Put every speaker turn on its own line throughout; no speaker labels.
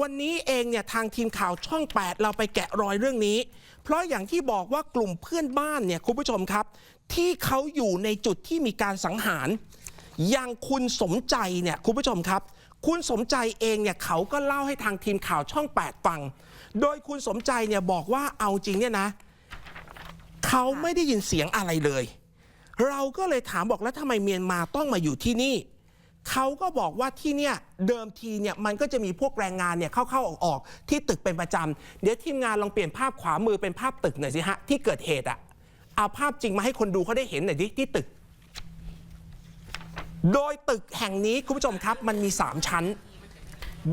วันนี้เองเนี่ยทางทีมข่าวช่อง 8 เราไปแกะรอยเรื่องนี้ เพราะอย่างที่บอกว่ากลุ่มเพื่อนบ้านเนี่ยคุณผู้ชมครับ ที่เขาอยู่ในจุดที่มีการสังหาร อย่างคุณสมใจเนี่ยคุณผู้ชมครับ คุณสมใจเองเนี่ยเขาก็เล่าให้ทางทีมข่าวช่อง 8 ฟัง โดยคุณสมใจเนี่ยบอกว่าเอาจริงเนี่ยนะ เขาไม่ได้ยินเสียงอะไรเลย เราก็เลยถามบอกแล้วทำไมเมียนมาต้องมาอยู่ที่นี่ เขาก็บอกว่าที่เนี่ยเดิมทีเนี่ยมันก็จะมีพวกแรงงานเนี่ยเข้าๆออกๆที่ตึกเป็นประจำเดี๋ยวทีมงานลองเปลี่ยนภาพขวามือเป็นภาพตึกหน่อยสิฮะที่เกิดเหตุอะเอาภาพจริงมาให้คนดูเขาได้เห็นหน่อยดิที่ตึก โดยตึกแห่งนี้คุณผู้ชมครับมันมี 3 ชั้น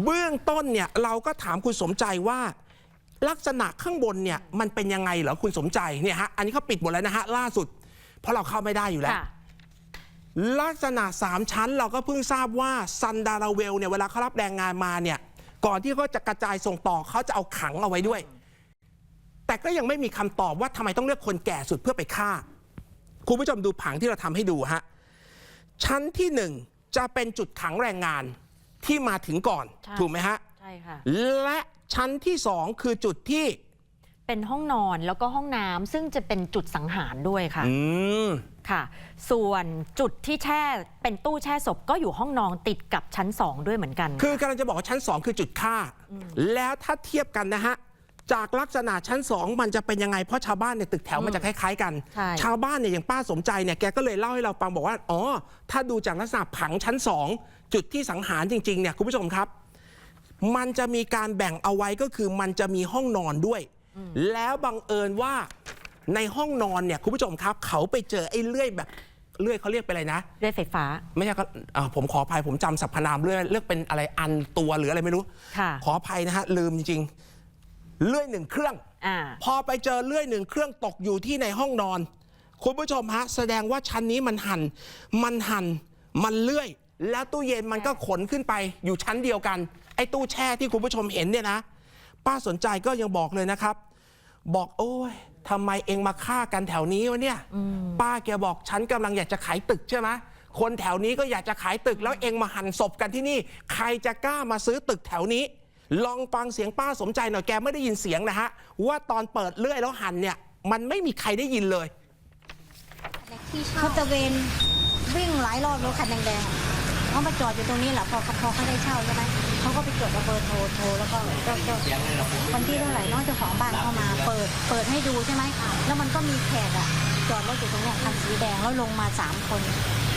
เบื้องต้นเนี่ยเราก็ถามคุณสมใจว่าลักษณะข้างบนเนี่ยมันเป็นยังไงเหรอคุณสมใจเนี่ยฮะอันนี้เขาปิดหมดแล้วนะฮะล่าสุด เพราะเราเข้าไม่ได้อยู่แล้ว ลักษณะ 3 ชั้นเราก็เพิ่งทราบว่าซันดาราเวลเนี่ยเวลาเขารับแรงงานมาเนี่ยก่อนที่เขาจะกระจายส่งต่อเขาจะเอาขังเอาไว้ด้วย แต่ก็ยังไม่มีคำตอบว่าทำไมต้องเลือกคนแก่สุดเพื่อไปฆ่า คุณผู้ชมดูผังที่เราทำให้ดูฮะชั้นที่หนึ่งจะเป็นจุดขังแรงงานที่มาถึงก่อน
ใช่
ถูกไหมฮะ
ใช่ค่ะ
และชั้นที่สองคือจุดที่
เป็นห้องนอนแล้วก็ห้องน้ำซึ่งจะเป็นจุดสังหารด้วยค่ะ
อืม
ค่ะ ส่วนจุดที่แช่เป็นตู้แช่ศพก็อยู่ห้องนอนติดกับชั้น 2 ด้วยเหมือนกัน
คือกำลังจะบอกว่าชั้น 2 คือจุดฆ่า แล้วถ้าเทียบกันนะฮะ จากลักษณะชั้น 2 มันจะเป็นยังไง เพราะชาวบ้านเนี่ยตึกแถวมันจะคล้ายๆกัน
ใช่
ชาวบ้านเนี่ยอย่างป้าสมใจเนี่ยแกก็เลยเล่าให้เราฟังบอกว่า อ๋อ ถ้าดูจากลักษณะผังชั้น 2 จุดที่สังหารจริงๆเนี่ยคุณผู้ชมครับ มันจะมีการแบ่งเอาไว้ก็คือมันจะมีห้องนอนด้วย แล้วบังเอิญว่าในห้องนอนเนี่ยคุณผู้ชมครับ เขาไปเจอไอ้เลื่อยแบบเลื่อยเขาเรียกเป็นอะไรนะ
เรื่อยไฟฟ้า
ไม่ใช่ก็อ่าผมขออภัยผมจำสรรพนามเรื่อยเลือกเป็นอะไรอันตัวหรืออะไรไม่รู้
ค่ะ
ขออภัยนะฮะลืมจริงๆเลื่อยหนึ่งเครื่อง
อ่า
พอไปเจอเลื่อยหนึ่งเครื่องตกอยู่ที่ในห้องนอน คุณผู้ชมฮะแสดงว่าชั้นนี้มันหันมันหันมันเลื่อย แล้วตู้เย็นมันก็ขนขึ้นไปอยู่ชั้นเดียวกันไอ้ตู้แช่ที่คุณผู้ชมเห็นเนี่ยนะ ป้าสนใจก็ยังบอกเลยนะครับ บอกโอ้ยทำไมเองมาฆ่ากันแถวนี้วะเนี่ย ป้าแกบอกฉันกำลังอยากจะขายตึกใช่ไหมคนแถวนี้ก็อยากจะขายตึกแล้วเองมาหั่นศพกันที่นี่ ใครจะกล้ามาซื้อตึกแถวนี้ ลองฟังเสียงป้าสมใจหน่อยแกไม่ได้ยินเสียงนะฮะ ว่าตอนเปิดเลื่อยแล้วหั่นเนี่ย มันไม่มีใครได้ยินเลย
เขาตะเวนวิ่งหลายรอบรถคันแดงๆอะเขามาจอดอยู่ตรงนี้แหละพอพอเขาได้เช่าใช่ไหม เขาก็ไปจดเอาเบอร์โทรโทรแล้วก็ก็ก็วันที่เท่าไหร่น้องเจ้าของบ้านเข้ามา เปิดเปิดให้ดูใช่ไหมแล้วมันก็มีแขกอะจอดรถอยู่ตรงเนี้ยคันสีแดงแล้วลงมาสามคน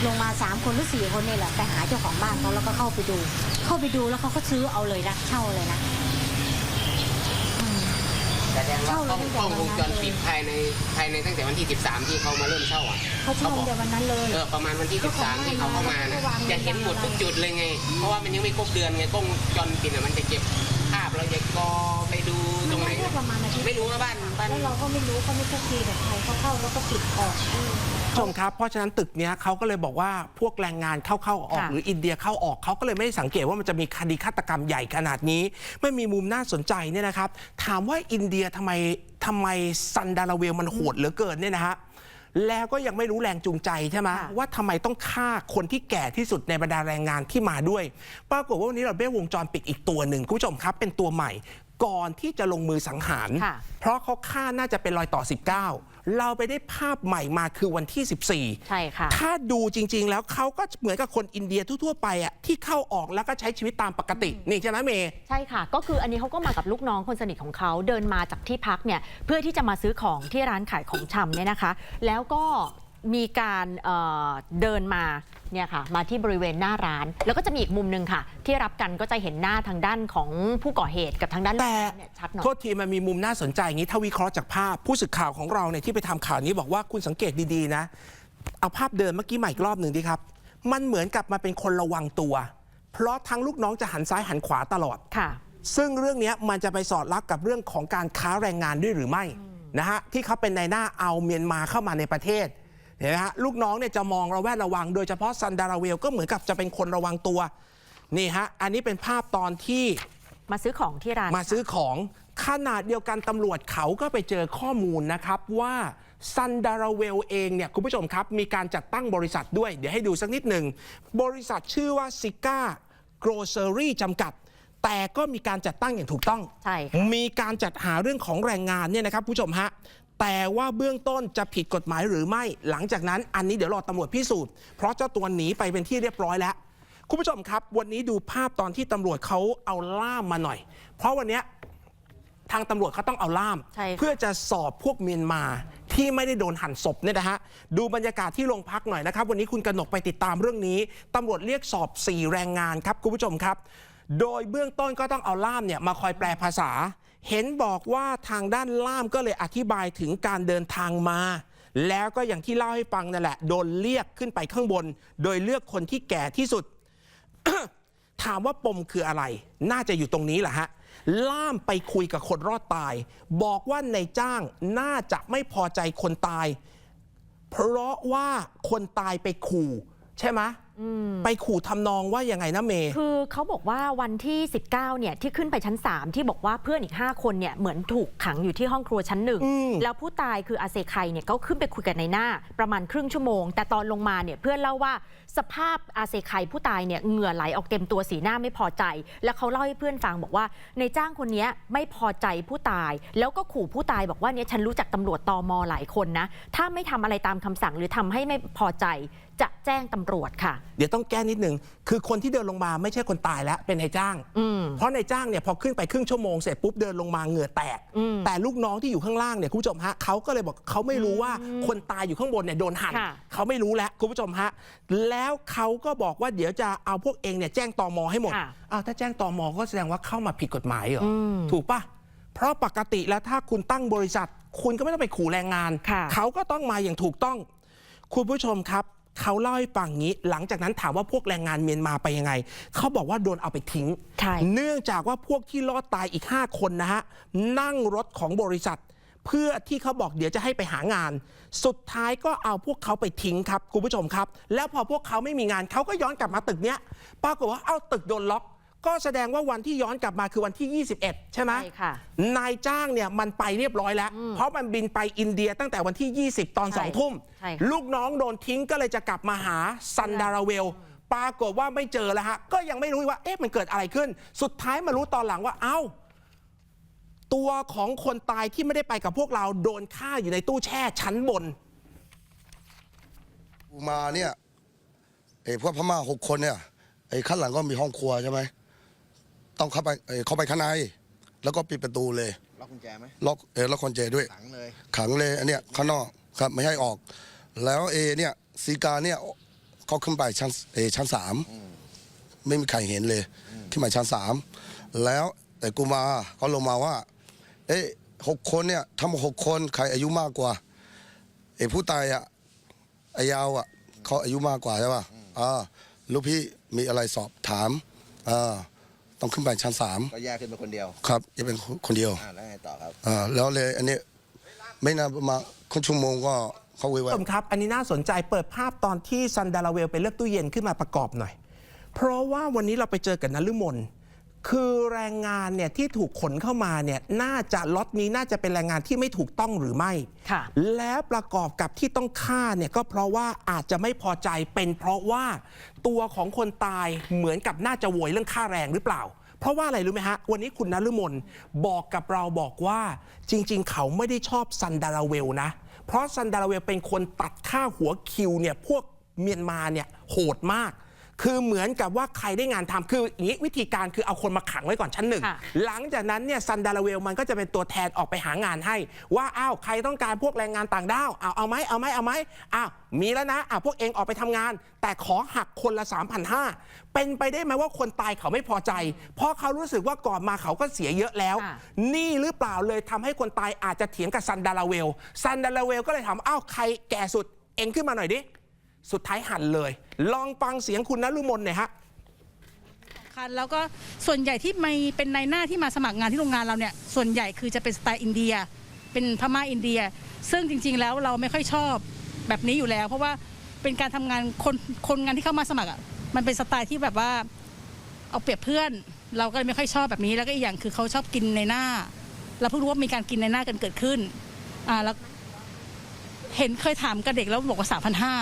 ลงมาสามคนหรือสี่คนนี่แหละไปหาเจ้าของบ้านเขาแล้วก็เข้าไปดู เข้าไปดูแล้วเขาก็ซื้อเอาเลยนะเช่าเลยนะ
งว่ากล้อง
เช่าเลยตั้งแต่
กล้องวงจร
วันนั้นเลย
ปิดภายในภายในตั้งแต่วันที่ 13 ที่เขามาเริ่มเช่าอะ
เขาเช่าเดียววันนั้นเลย
เออประมาณวันที่ 13 ที่เขาเข้ามานะจะเห็นหมดทุกจุดเลยไง เพราะว่ามันยังไม่ครบเดือนไงกล้องวงจรปิดอะมันจะเก็บภาพเราจะกอไปดูตรงไหน
มันก็ประมาณอาทิตย์
ไม่รู้นะบ้านบ้าน
แล้วเราก็ไม่รู้เขาไม่ชักทีแบบใครเขาเข้าแล้วก็ปิดออก
ผู้ชมครับ เพราะฉะนั้นตึกเนี้ยเขาก็เลยบอกว่าพวกแรงงานเข้าๆออก
ค่ะ
หรืออินเดียเข้าออกเขาก็เลยไม่ได้สังเกตว่ามันจะมีคดีฆาตกรรมใหญ่ขนาดนี้ ไม่มีมุมน่าสนใจเนี่ยนะครับ ถามว่าอินเดียทำไมทำไมซันดาราเวลมันโหดเหลือเกินเนี่ยนะฮะแล้วก็ยังไม่รู้แรงจูงใจใช่ไหม
ค่ะ
ว่าทำไมต้องฆ่าคนที่แก่ที่สุดในบรรดาแรงงานที่มาด้วย ปรากฏว่าวันนี้เราได้วงจรปิดอีกตัวหนึ่งคุณผู้ชมครับ เป็นตัวใหม่ ก่อนที่จะลงมือสังหาร
ค่ะ
เพราะเขาฆ่าน่าจะเป็นรอยต่อ 19 เราไปได้ภาพใหม่มาคือวันที่ 14
ใช่ค่ะ
ถ้าดูจริง ๆ แล้วเขาก็เหมือนกับคนอินเดียทั่วๆไปอะที่เข้าออกแล้วก็ใช้ชีวิตตามปกติ นี่ใช่ไหมเมย์
ใช่ค่ะ ก็คืออันนี้เขาก็มากับลูกน้องคนสนิทของเขาเดินมาจากที่พักเนี่ยเพื่อที่จะมาซื้อของที่ร้านขายของชำเนี่ยนะคะ แล้วก็ มีการเอ่อเดินมาเนี่ยค่ะมาที่บริเวณหน้าร้าน แล้วก็จะมีอีกมุมหนึ่งค่ะ ที่รับกันก็จะเห็นหน้าทางด้านของผู้ก่อเหตุกับทางด้าน
แต่
เนี่ยชัดหน่อย
โทษทีมันมีมุมน่าสนใจอย่างนี้ถ้าวิเคราะห์จากภาพผู้สื่อข่าวของเราเนี่ยที่ไปทำข่าวนี้บอกว่าคุณสังเกตดีๆนะ เอาภาพเดินเมื่อกี้ใหม่อีกรอบหนึ่งดีครับ มันเหมือนกับมาเป็นคนระวังตัว เพราะทั้งลูกน้องจะหันซ้ายหันขวาตลอด
ค่ะ
ซึ่งเรื่องเนี้ยมันจะไปสอดรับกับเรื่องของการค้าแรงงานด้วยหรือไม่นะฮะที่เขาเป็นในหน้าเอาเมียนมาเข้ามาในประเทศ เห็นไหมฮะลูกน้องเนี่ยจะมองระแวดระวัง โดยเฉพาะซันดาราเวลก็เหมือนกับจะเป็นคนระวังตัว นี่ฮะ อันนี้เป็นภาพตอนที่
มาซื้อของที่ร้าน
มาซื้อของขนาดเดียวกันตำรวจเขาก็ไปเจอข้อมูลนะครับว่าซันดาราเวลเองเนี่ยคุณผู้ชมครับ มีการจัดตั้งบริษัทด้วย เดี๋ยวให้ดูสักนิดหนึ่ง บริษัทชื่อว่าซิก้าโกรเซอรี่จำกัด แต่ก็มีการจัดตั้งอย่างถูกต้อง
ใช่ค่ะ
มีการจัดหาเรื่องของแรงงานเนี่ยนะครับผู้ชมฮะ แต่ว่าเบื้องต้นจะผิดกฎหมายหรือไม่ หลังจากนั้นอันนี้เดี๋ยวรอตำรวจพิสูจน์ เพราะเจ้าตัวหนีไปเป็นที่เรียบร้อยแล้ว คุณผู้ชมครับ วันนี้ดูภาพตอนที่ตำรวจเขาเอาล่ามมาหน่อย เพราะวันเนี้ยทางตำรวจเขาต้องเอาล่าม
ใช่ค่ะ
เพื่อจะสอบพวกเมียนมาที่ไม่ได้โดนหั่นศพเนี่ยนะฮะดูบรรยากาศที่โรงพักหน่อยนะครับ วันนี้คุณกนกไปติดตามเรื่องนี้ตำรวจเรียกสอบ 4 แรงงานครับคุณผู้ชมครับ โดยเบื้องต้นก็ต้องเอาล่ามเนี่ยมาคอยแปลภาษา เห็นบอกว่าทางด้านล่ามก็เลยอธิบายถึงการเดินทางมา แล้วก็อย่างที่เล่าให้ฟังนั่นแหละ โดนเรียกขึ้นไปข้างบน โดยเลือกคนที่แก่ที่สุด ถามว่าปมคืออะไร น่าจะอยู่ตรงนี้แหละฮะ ล่ามไปคุยกับคนรอดตาย บอกว่าในจ้างน่าจะไม่พอใจคนตาย เพราะว่าคนตายไปขู่ ใช่ไหม ไปขู่ทำนองว่ายังไงนะเมย์
คือเขาบอกว่าวันที่ 19เนี่ยที่ขึ้นไปชั้น 3 ที่บอกว่าเพื่อนอีก 5 คนเนี่ยเหมือนถูกขังอยู่ที่ห้องครัวชั้นหนึ่ง
อืม
แล้วผู้ตายคืออาเซไคเนี่ยก็ขึ้นไปคุยกันในหน้าประมาณครึ่งชั่วโมง แต่ตอนลงมาเนี่ยเพื่อนเล่าว่าสภาพอาเซไคผู้ตายเนี่ยเหงื่อไหลออกเต็มตัวสีหน้าไม่พอใจ แล้วเขาเล่าให้เพื่อนฟังบอกว่าในจ้างคนเนี้ยไม่พอใจผู้ตาย แล้วก็ขู่ผู้ตายบอกว่าเนี่ยฉันรู้จักตำรวจตอมหลายคนนะถ้าไม่ทำอะไรตามคำสั่งหรือทำให้ไม่พอใจ จะแจ้งตำรวจค่ะ
เดี๋ยวต้องแก้นิดนึง คือคนที่เดินลงมาไม่ใช่คนตายแล้ว เป็นนายจ้าง
อืม
เพราะนายจ้างเนี่ยพอขึ้นไปครึ่งชั่วโมงเสร็จปุ๊บเดินลงมาเหงื่อแตก
อืม
แต่ลูกน้องที่อยู่ข้างล่างเนี่ยคุณผู้ชมฮะเขาก็เลยบอกเขาไม่รู้ว่าคนตายอยู่ข้างบนเนี่ยโดนหั่น
ค่ะ
เขาไม่รู้แล้วคุณผู้ชมฮะแล้วเขาก็บอกว่าเดี๋ยวจะเอาพวกเองเนี่ยแจ้งตอมให้หมด
ค่ะ
อ้าวถ้าแจ้งตอมก็แสดงว่าเข้ามาผิดกฎหมายเหรออ
ม
ถูกปะเพราะปกติแล้วถ้าคุณตั้งบริษัท คุณก็ไม่ต้องไปขู่แรงงาน
ค่ะ
เขาก็ต้องมาอย่างถูกต้อง คุณผู้ชมครับ เขาเล่าให้ฟังงี้ หลังจากนั้นถามว่าพวกแรงงานเมียนมาไปยังไง เขาบอกว่าโดนเอาไปทิ้ง
ใช่
เนื่องจากว่าพวกที่รอดตายอีก 5 คนนะฮะ นั่งรถของบริษัท เพื่อที่เขาบอกเดี๋ยวจะให้ไปหางาน สุดท้ายก็เอาพวกเขาไปทิ้งครับคุณผู้ชมครับ แล้วพอพวกเขาไม่มีงานเขาก็ย้อนกลับมาตึกเนี้ยปรากฏว่าเอาตึกโดนล็อก ก็แสดงว่าวันที่ย้อนกลับมาคือวันที่ 21 ใช่ไหม
ใช่ค่ะ
นายจ้างเนี่ยมันไปเรียบร้อยแล้ว เพราะมันบินไปอินเดียตั้งแต่วันที่ 20 ตอน
ใช่
2 ทุ่ม
ใช่ค่ะ
ลูกน้องโดนทิ้งก็เลยจะกลับมาหาซันดาราเวล ปรากฏว่าไม่เจอแล้วฮะ ก็ยังไม่รู้ว่าเอ๊ะมันเกิดอะไรขึ้น สุดท้ายมารู้ตอนหลังว่าเอ้า ตัวของคนตายที่ไม่ได้ไปกับพวกเราโดนฆ่าอยู่ในตู้แช่ชั้นบน
กูมาเนี่ยไอ้พวกพม่าหกคนเนี่ยไอ้ข้างหลังก็มีห้องครัวใช่ไหม ต้องเข้าไปเอ้ยเข้าไปข้างใน แล้วก็ปิดประตูเลย
ล็อกกุญแจไหม
ล็อกเออล็อกคอนเจด้วย
ขังเลย
ขังเลยอันเนี้ยข้างนอกครับไม่ให้ออก แล้วเอเนี่ยซีกาเนี่ยเขาขึ้นไปชั้นเอชั้นสามไม่มีใครเห็นเลยขึ้นมาชั้นสามแล้วแต่กูมาเขาลงมาว่า เอ้ยหกคนเนี่ยทั้งหมดหกคนใครอายุมากกว่าไอ้ผู้ตายอะไอ้ยาวอะเขาอายุมากกว่าใช่ป่ะอ่าลูกพี่มีอะไรสอบถามอ่า ต้องขึ้นไปชั้นสาม
ก็แยกขึ้นไปคนเดียว
ครับจะเป็นคนเดียว
อ่าแล้วไงต่อครับ
อ่าแล้วเลยอันนี้ไม่นานประมาณครึ่งชั่วโมงก็เขาวิว
ผู้ชมครับ อันนี้น่าสนใจเปิดภาพตอนที่ซันดาราเวลไปเลือกตู้เย็นขึ้นมาประกอบหน่อย เพราะว่าวันนี้เราไปเจอกับนฤมล คือแรงงานเนี่ยที่ถูกขนเข้ามาเนี่ยน่าจะล็อตนี้น่าจะเป็นแรงงานที่ไม่ถูกต้องหรือไม่
ค่ะ
แล้วประกอบกับที่ต้องฆ่าเนี่ยก็เพราะว่าอาจจะไม่พอใจเป็นเพราะว่าตัวของคนตายเหมือนกับน่าจะโวยเรื่องค่าแรงหรือเปล่า เพราะว่าอะไรรู้ไหมฮะ วันนี้คุณนฤมลบอกกับเราบอกว่าจริงๆ เขาไม่ได้ชอบซันดาราเวลนะ เพราะซันดาราเวลเป็นคนตัดค่าหัวคิวเนี่ยพวกเมียนมาเนี่ยโหดมาก คือเหมือนกับว่าใครได้งานทำคืออย่างนี้วิธีการคือเอาคนมาขังไว้ก่อนชั้นหนึ่ง
ค่ะ
หลังจากนั้นเนี่ยซันดาราเวลมันก็จะเป็นตัวแทนออกไปหางานให้ ว่าอ้าวใครต้องการพวกแรงงานต่างด้าวเอาเอาไหมเอาไหมเอาไหมอ้าวมีแล้วนะอ้าวพวกเองออกไปทำงาน แต่ขอหักคนละ 3,500 เป็นไปได้ไหมว่าคนตายเขาไม่พอใจ เพราะเขารู้สึกว่าก่อนมาเขาก็เสียเยอะแล้ว
ค่ะ
นี่หรือเปล่าเลยทำให้คนตายอาจจะเถียงกับซันดาราเวลซันดาราเวลก็เลยถามอ้าวใครแก่สุดเองขึ้นมาหน่อยดิ สุดท้ายหันเลย ลองฟังเสียงคุณนฤมลหน่อยฮะ
คันแล้วก็ส่วนใหญ่ที่ไมีเป็นนายหน้าที่มาสมัครงานที่โรงงานเราเนี่ยส่วนใหญ่คือจะเป็นสไตล์อินเดีย เป็นพม่าอินเดีย ซึ่งจริง ๆ แล้วเราไม่ค่อยชอบแบบนี้อยู่แล้ว เพราะว่าเป็นการทำงานคนคนงานที่เข้ามาสมัครอะมันเป็นสไตล์ที่แบบว่าเอาเปรียบเพื่อน เราก็เลยไม่ค่อยชอบแบบนี้ แล้วก็อีกอย่างคือเขาชอบกินในหน้า เราเพิ่งรู้ว่ามีการกินในหน้ากันเกิดขึ้นอ่าแล้วเห็นเคยถามกับเด็กแล้วบอกว่าสามพันห้า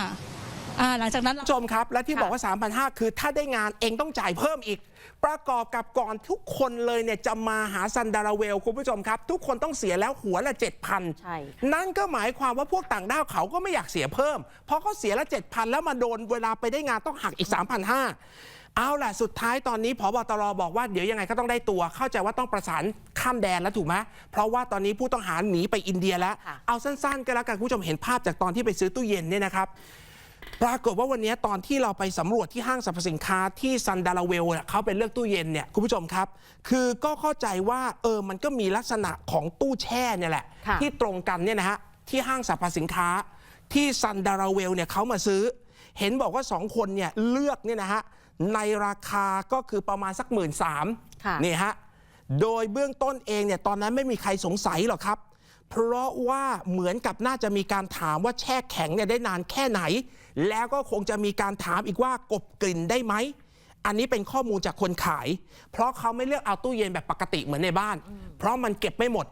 อ่าหลังจากนั้น
ผู้ชมครับ และที่
ค่ะ
บอกว่า 3,500 คือถ้าได้งานเองต้องจ่ายเพิ่มอีก ประกอบกับก่อนทุกคนเลยเนี่ยจะมาหาซันดาราเวล คุณผู้ชมครับ ทุกคนต้องเสียแล้วหัวละ7,000
ใช่
นั่นก็หมายความว่าพวกต่างด้าวเขาก็ไม่อยากเสียเพิ่ม เพราะเขาเสียละ 7,000 แล้วมาโดนเวลาไปได้งานต้องหักอีก 3,500 เอาล่ะ สุดท้ายตอนนี้พบตรบอกว่าเดี๋ยวยังไงก็ต้องได้ตัว เข้าใจว่าต้องประสานข้ามแดนแล้วถูกไหมเพราะว่าตอนนี้ผู้ต้องหาหนีไปอินเดียแล้ว
ค่ะ
เอาสั้นๆก็แล้วกันคุณผู้ชมเห็นภาพจากตอนที่ไปซื้อตู้เย็นเนี่ยนะครับ ปรากฏว่าวันนี้ตอนที่เราไปสำรวจที่ห้างสรรพสินค้าที่ซันดาราเวลเนี่ยเขาไปเลือกตู้เย็นเนี่ยคุณผู้ชมครับ คือก็เข้าใจว่าเออมันก็มีลักษณะของตู้แช่เนี่ยแหละ
ค่ะ
ที่ตรงกันเนี่ยนะฮะที่ห้างสรรพสินค้า ที่ซันดาราเวลเนี่ยเขามาซื้อ เห็นบอกว่าสองคนเนี่ยเลือกเนี่ยนะฮะในราคาก็คือประมาณสักหมื่นสาม
ค่ะ
นี่ฮะโดยเบื้องต้นเองเนี่ยตอนนั้นไม่มีใครสงสัยหรอกครับ เพราะว่าเหมือนกับน่าจะมีการถามว่าแช่แข็งเนี่ยได้นานแค่ไหน แล้วก็คงจะมีการถามอีกว่ากบกลิ่นได้ไหม อันนี้เป็นข้อมูลจากคนขาย เพราะเขาไม่เลือกเอาตู้เย็นแบบปกติเหมือนในบ้าน เพราะมันเก็บไม่หมด